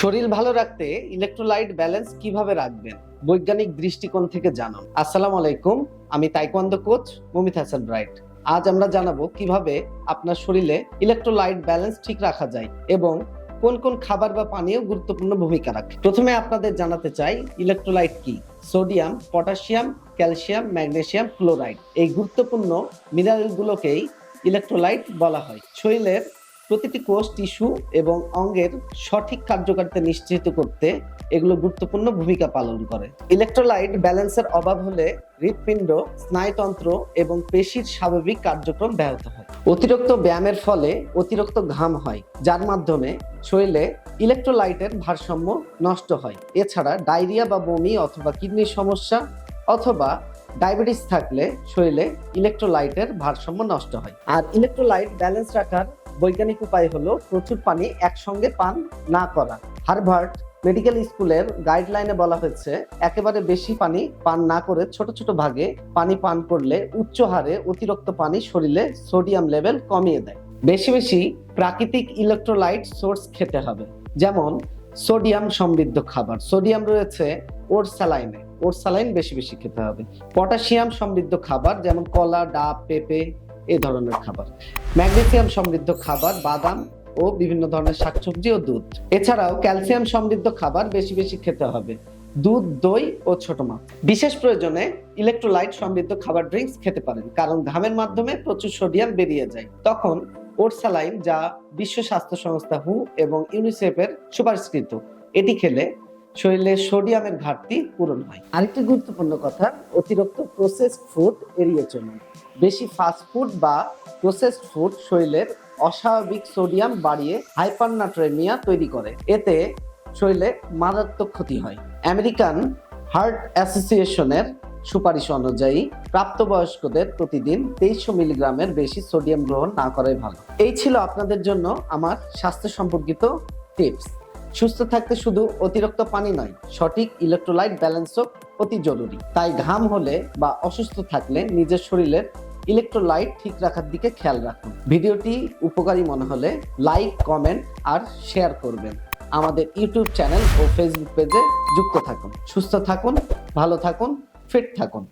শরীর ভালো রাখতে ইলেকট্রোলাইট ব্যালেন্স কীভাবে রাখবেন? বৈজ্ঞানিক দৃষ্টিকোণ থেকে জানুন। আসসালামু আলাইকুম, আমি taekwondo coach Momit Hasan Bright আজ আমরা জানাব কীভাবে আপনার শরীরে ইলেকট্রোলাইট ব্যালেন্স ঠিক রাখা যায় এবং কোন কোন খাবার বা পানীয় গুরুত্বপূর্ণ ভূমিকা রাখে। প্রথমে আপনাদের জানাতে চাই ইলেকট্রোলাইট কি? Sodium potassium calcium magnesium chloride এই গুরুত্বপূর্ণ মিনারেলগুলোকেই ইলেকট্রোলাইট বলা হয়। শরীরের প্রতিটি কোষ টিস্যু এবং অঙ্গের সঠিক কার্যকারিতা নিশ্চিত করতে এগুলো গুরুত্বপূর্ণ ভূমিকা পালন করে। ইলেকট্রোলাইট ব্যালেন্সের অভাব হলে হৃৎপিণ্ড, স্নায়ুতন্ত্র এবং পেশির স্বাভাবিক কার্যক্রম ব্যাহত হয়। অতিরিক্ত ব্যায়ামের ফলে অতিরিক্ত ঘাম হয়, যার মাধ্যমে শরীরে ইলেকট্রোলাইটের ভারসাম্য নষ্ট হয়। এছাড়া ডায়রিয়া বা বমি অথবা কিডনির সমস্যা অথবা ডায়াবেটিস থাকলে শরীরে ইলেকট্রোলাইটের ভারসাম্য নষ্ট হয়। আর ইলেকট্রোলাইট ব্যালেন্স রাখার বৈজ্ঞানিক উপায় হলো প্রচুর পানি একসঙ্গে পান না করা। হার্ভার্ড মেডিকেল স্কুলের গাইডলাইনে বলা হয়েছে, একেবারে বেশি পানি পান না করে ছোট ছোট ভাগে পানি পান করলে উচ্চ হারে অতিরিক্ত পানি শরীরে সোডিয়াম লেভেল কমিয়ে দেয়। বেশি বেশি প্রাকৃতিক ইলেকট্রোলাইট সোর্স খেতে হবে, যেমন সোডিয়াম সমৃদ্ধ খাবার। সোডিয়াম রয়েছে ওর স্যালাইনে ওর স্যালাইন বেশি বেশি খেতে হবে। পটাশিয়াম সমৃদ্ধ খাবার, যেমন কলা, ডাব, পেঁপে এই ধরনের খাবার। ম্যাগনেসিয়াম সমৃদ্ধ খাবার, বাদাম ও বিভিন্ন ধরনের শাকসবজি ও দুধ। এছাড়াও ক্যালসিয়াম সমৃদ্ধ খাবার বেশি বেশি খেতে হবে। দুধ, দই ও ছোট মাছ। বিশেষ প্রয়োজনে ইলেকট্রোলাইট সমৃদ্ধ খাবার ড্রিঙ্কস খেতে পারেন, কারণ ঘামের মাধ্যমে প্রচুর সোডিয়াম বেরিয়ে যায়। তখন ওরসালাইন যা বিশ্ব স্বাস্থ্য সংস্থা হু এবং ইউনিসেফের সুপারিশকৃত। এটি খেলে শরীরে সোডিয়ামের ঘাটতি পূরণ হয়। আরেকটি গুরুত্বপূর্ণ কথা, অতিরিক্ত প্রসেসড ফুড এড়িয়ে চলুন। বেশি ফাস্ট ফুড বা প্রসেসড ফুড শরীরের অস্বাভাবিক সোডিয়াম বাড়িয়ে হাইপারনাট্রেমিয়া তৈরি করে। এতে শরীরে মারাত্মক ক্ষতি হয়। আমেরিকান হার্ট অ্যাসোসিয়েশনের সুপারিশ অনুযায়ী প্রাপ্তবয়স্কদের প্রতিদিন তেইশশো মিলিগ্রামের বেশি সোডিয়াম গ্রহণ না করাই ভালো। এই ছিল আপনাদের জন্য আমার স্বাস্থ্য সম্পর্কিত টিপস সুস্থ থাকতে শুধু অতিরিক্ত পানি নয়, সঠিক ইলেকট্রোলাইট ব্যালেন্সও অতি জরুরি। তাই ঘাম হলে বা অসুস্থ থাকলে নিজের শরীরের ইলেকট্রোলাইট ঠিক রাখার দিকে খেয়াল রাখুন। ভিডিওটি উপকারী মনে হলে লাইক কমেন্ট আর শেয়ার করবেন। আমাদের ইউটিউব চ্যানেল ও ফেসবুক পেজে যুক্ত থাকুন। সুস্থ থাকুন, ভালো থাকুন ফিট থাকুন।